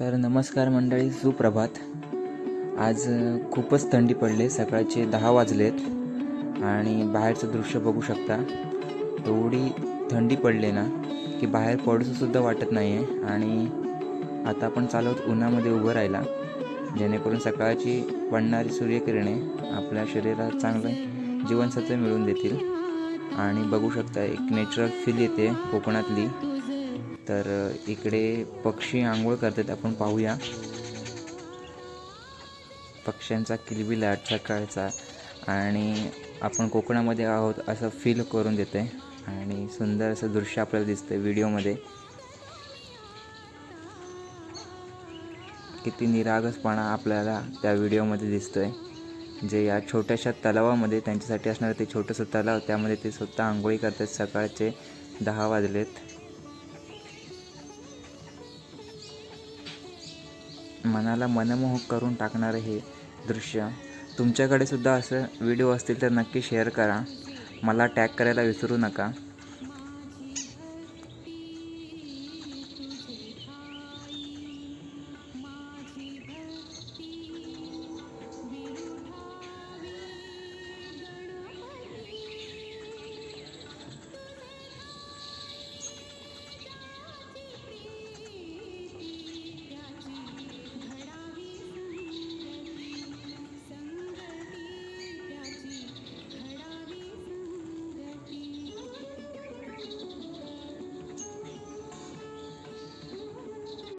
तर नमस्कार मंडळी सुप्रभात. आज खूपच थंडी पडले सकाळचे दहा वाजलेत आणि बाहेरचं दृश्य बघू शकता. एवढी थंडी पडली ना की बाहेर पडूसुद्धा वाटत नाही आहे आणि आता आपण चालवत उन्हामध्ये उभं राहिला जेणेकरून सकाळची पडणारी सूर्यकिरणे आपल्या शरीरात चांगलं जीवनसत्व मिळवून देतील. आणि बघू शकता एक नॅचरल फील येते कोकणातली. तर इकडे पक्षी आंघोळ करतात. आपण पाहूया. पक्ष्यांचा किलबिलाट सकाळचा. आणि आपण कोकणामध्ये आहोत असं फील करून देते आणि सुंदर असं दृश्य आपल्याला दिसतं व्हिडिओमध्ये. किती निरागसपणा आपल्याला त्या व्हिडिओमध्ये दिसतो आहे जे या छोट्याशा तलावामध्ये त्यांच्यासाठी असणारं ते छोटंसं तलाव त्यामध्ये ते स्वतः आंघोळी करतात सकाळचे दहा वाजलेत. मनाला मनमोहक करून टाकणारं हे दृश्य. तुमच्याकडे सुद्धा असं व्हिडिओ असतील तर नक्की शेअर करा. मला टॅग करायला विसरू नका.